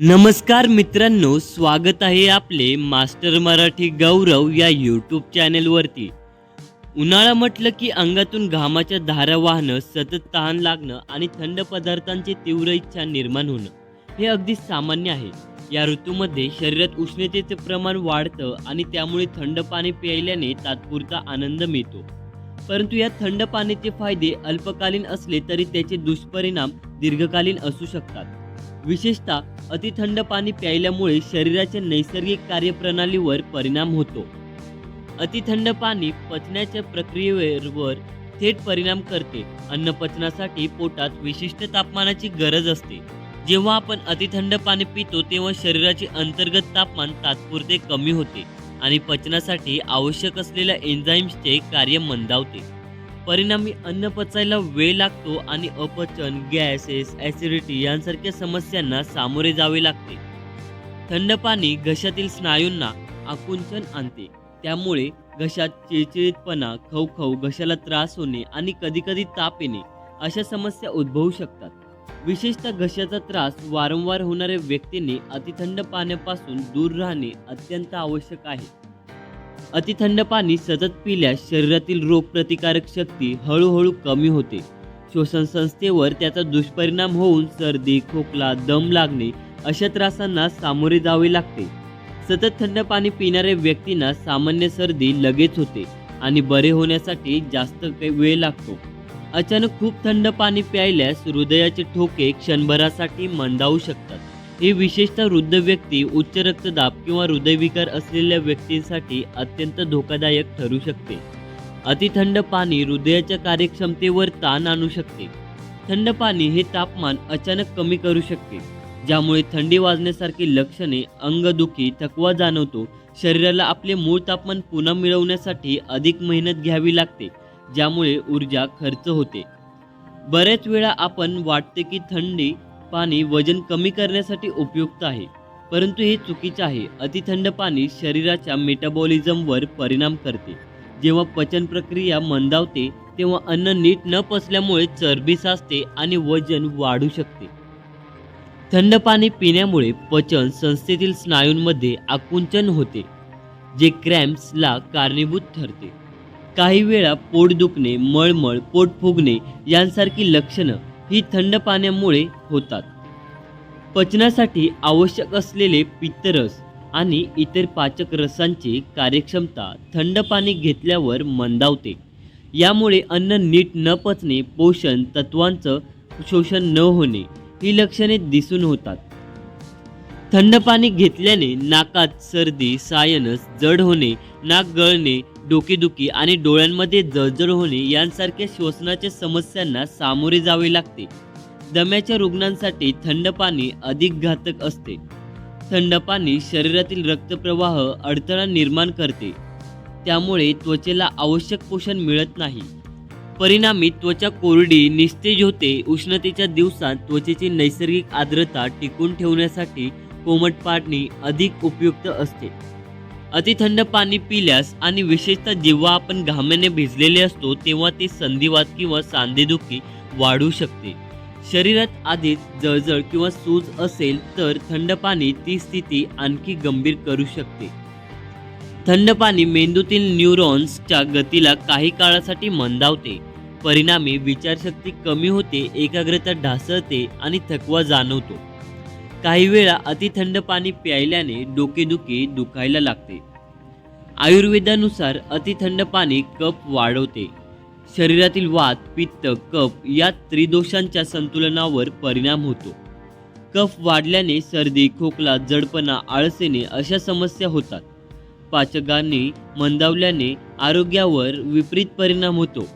नमस्कार मित्रांनो स्वागत आहे आपले मास्टर मराठी गौरव या यूट्यूब चॅनेलवरती उन्हाळा म्हटलं की अंगातून घामाच्या धारा वाहणं सतत तहान लागणं आणि थंड पदार्थांची तीव्र इच्छा निर्माण होणं हे अगदी सामान्य आहे. या ऋतूमध्ये शरीरात उष्णतेचे प्रमाण वाढतं आणि त्यामुळे थंड पाणी प्यायल्याने तात्पुरता आनंद मिळतो. परंतु या थंड पाण्याचे फायदे अल्पकालीन असले तरी त्याचे दुष्परिणाम दीर्घकालीन असू शकतात. विशेषतः अतिथंड पाणी प्यायल्यामुळे शरीराच्या नैसर्गिक कार्यप्रणालीवर परिणाम होतो. अतिथंड पाणी पचण्याच्या प्रक्रियेवर थेट परिणाम करते. अन्न पचनासाठी पोटात विशिष्ट तापमानाची गरज असते. जेव्हा आपण अतिथंड पाणी पितो तेव्हा शरीराचे अंतर्गत तापमान तात्पुरते कमी होते आणि पचनासाठी आवश्यक असलेल्या एन्झाईम्सचे कार्य मंदावते. परिणामी अन्न पचायला वेळ लागतो आणि अपचन गॅसेस ॲसिडिटी यांसारख्या समस्यांना सामोरे जावे लागते. थंड पाणी घशातील स्नायूंना आकुंचन आणते. त्यामुळे घशात चिळचिळीतपणा खवखव घशाला त्रास होणे आणि कधीकधी ताप येणे अशा समस्या उद्भवू शकतात. विशेषतः घशाचा त्रास वारंवार होणाऱ्या व्यक्तीने अतिथंड पाण्यापासून दूर राहणे अत्यंत आवश्यक आहे. अतिथंड पाणी सतत पिल्यास शरीरातील रोगप्रतिकारक शक्ती हळूहळू कमी होते. श्वसन संस्थेवर त्याचा दुष्परिणाम होऊन सर्दी खोकला दम लागणे अशा त्रासांना सामोरे जावे लागते. सतत थंड पाणी पिणाऱ्या व्यक्तींना सामान्य सर्दी लगेच होते आणि बरे होण्यासाठी जास्त काही वेळ लागतो. अचानक खूप थंड पाणी प्यायल्यास हृदयाचे ठोके क्षणभरासाठी मंदावू शकतात. हे विशेषतः वृद्ध व्यक्ती उच्च रक्तदाब किंवा हृदयविकार असलेल्या व्यक्तींसाठी अत्यंत धोकादायक ठरू शकते. अतिथंड पाणी हृदयाच्या कार्यक्षमतेवर ताण आणू शकते. थंड पाणी हे तापमान अचानक कमी करू शकते ज्यामुळे थंडी वाजण्यासारखी लक्षणे अंगदुखी थकवा जाणवतो शरीराला आपले मूळ तापमान पुन्हा मिळवण्यासाठी अधिक मेहनत घ्यावी लागते ज्यामुळे ऊर्जा खर्च होते. बऱ्याच वेळा आपण वाटते की थंडी पाणी वजन कमी करण्यासाठी उपयुक्त आहे. परंतु हे चुकीचे आहे. अतिथंड पाणी शरीराच्या मेटाबॉलिझमवर परिणाम करते. जेव्हा पचन प्रक्रिया मंदावते तेव्हा अन्न नीट न पचल्यामुळे चरबी साचते आणि वजन वाढू शकते. थंड पाणी पिण्यामुळे पचन संस्थेतील स्नायूंमध्ये आकुंचन होते जे क्रॅम्प्सला कारणीभूत ठरते. काही वेळा पोट दुखणे मळमळ पोट फुगणे यांसारखी लक्षणं ही थंड पाण्यामुळे होतात. पचनासाठी आवश्यक असलेले पित्तरस आणि इतर पाचक रसांची कार्यक्षमता थंड पाणी घेतल्यावर मंदावते. यामुळे अन्न नीट न पचणे पोषण तत्वांचं शोषण न होणे ही लक्षणे दिसून होतात. थंड पाणी घेतल्याने नाकात सर्दी सायनस जड होणे नाक गळणे डोकेदुखी आणि डोळ्यांमध्ये जळजळ होणे यांसारख्या श्वसनाच्या समस्यांना सामोरे जावे लागते. दम्याच्या रुग्णांसाठी थंड पाणी अधिक घातक असते. थंड पाणी शरीरातील रक्तप्रवाह अडथळा निर्माण करते. त्यामुळे त्वचेला आवश्यक पोषण मिळत नाही. परिणामी त्वचा कोरडी निस्तेज होते. उष्णतेच्या दिवसात त्वचेची नैसर्गिक आर्द्रता टिकून ठेवण्यासाठी कोमट पाणी अधिक उपयुक्त असते. अतिथंड पाणी पिल्यास आणि विशेषतः जेव्हा आपण घामाने भिजलेले असतो तेव्हा ते संधिवात किंवा सांधेदुखी वाढू शकते. शरीरात आधीच जळजळ किंवा सूज असेल तर थंड पाणी ती स्थिती आणखी गंभीर करू शकते. थंड पाणी मेंदूतील न्यूरॉन्सच्या गतीला काही काळासाठी मंदावते. परिणामी विचारशक्ती कमी होते एकाग्रता ढासळते आणि थकवा जाणवतो. काही वेळा अतिथंड पाणी प्यायल्याने डोकेदुखी दुखायला लागते. आयुर्वेदानुसार अतिथंड पाणी कप वाढवते. शरीरातील वात पित्त कप या त्रिदोषांच्या संतुलनावर परिणाम होतो. कफ वाढल्याने सर्दी खोकला जडपणा आळसेने अशा समस्या होतात. पाचकांनी मंदावल्याने आरोग्यावर विपरीत परिणाम होतो.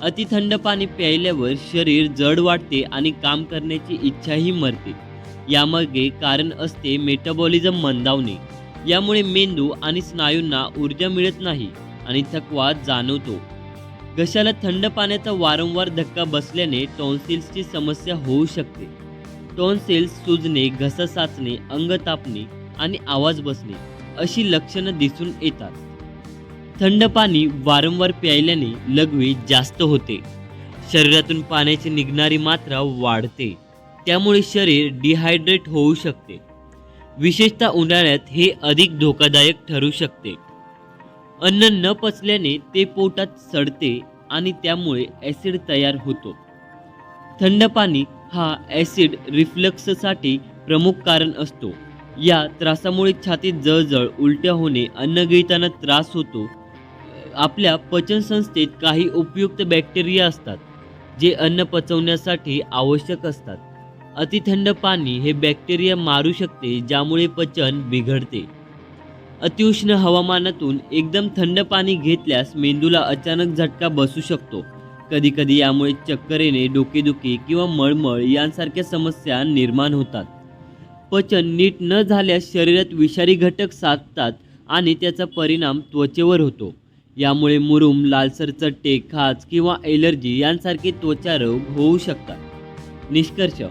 अतिथंड पाणी प्यायल्यावर शरीर जड वाटते आणि काम करण्याची इच्छाही मरते. यामागे कारण असते मेटाबॉलिझम मंदावणे. यामुळे मेंदू आणि स्नायूंना ऊर्जा मिळत नाही आणि थकवा जाणवतो. घशाला थंड पाण्याचा वारंवार धक्का बसल्याने टॉन्सिल्सची समस्या होऊ शकते. टॉन्सिल्स सुजणे घसा साचणे अंग तापणे आणि आवाज बसणे अशी लक्षणं दिसून येतात. थंड पाणी वारंवार प्यायल्याने लघवी जास्त होते. शरीरातून पाण्याची निघणारी मात्रा वाढते. त्यामुळे शरीर डिहायड्रेट होऊ शकते. विशेषतः उन्हाळ्यात हे अधिक धोकादायक ठरू शकते. अन्न न पचल्याने ते पोटात सडते आणि त्यामुळे ॲसिड तयार होतो. थंड पाणी हा ॲसिड रिफ्लक्ससाठी प्रमुख कारण असतो. या त्रासामुळे छातीत जळजळ उलट्या होणे अन्न गिळताना त्रास होतो. आपल्या पचनसंस्थेत काही उपयुक्त बॅक्टेरिया असतात जे अन्न पचवण्यासाठी आवश्यक असतात. अतिथंड पाणी हे बॅक्टेरिया मारू शकते ज्यामुळे पचन बिघडते. अतिउष्ण हवामानातून एकदम थंड पाणी घेतल्यास मेंदूला अचानक झटका बसू शकतो. कधीकधी यामुळे चक्कर येणे डोकेदुखी किंवा मळमळ यांसारख्या समस्या निर्माण होतात. पचन नीट न झाल्यास शरीरात विषारी घटक साधतात आणि त्याचा परिणाम त्वचेवर होतो. यामुळे मुरूम लालसर चट्टे खाज किंवा एलर्जी यांसारखे त्वचा रोग होऊ शकतात. निष्कर्ष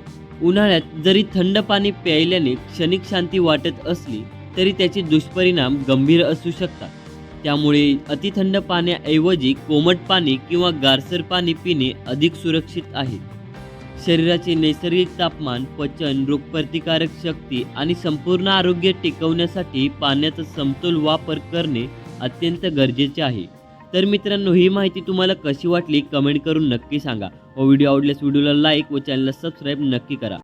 उन्हाळ्यात जरी थंड पाणी प्यायल्याने क्षणिक शांती वाटत असली तरी त्याचे दुष्परिणाम गंभीर असू शकतात. त्यामुळे अतिथंड पाण्याऐवजी कोमट पाणी किंवा गारसर पाणी पिणे अधिक सुरक्षित आहे. शरीराचे नैसर्गिक तापमान पचन रोगप्रतिकारक शक्ती आणि संपूर्ण आरोग्य टिकवण्यासाठी पाण्याचा समतोल वापर करणे अत्यंत गरजेचे आहे. तर मित्रांनो ही माहिती तुम्हाला कशी वाटली कमेंट करून नक्की सांगा. व्हिडिओ आवडल्यास व्हिडिओला लाईक व चॅनलला सबस्क्राईब नक्की करा.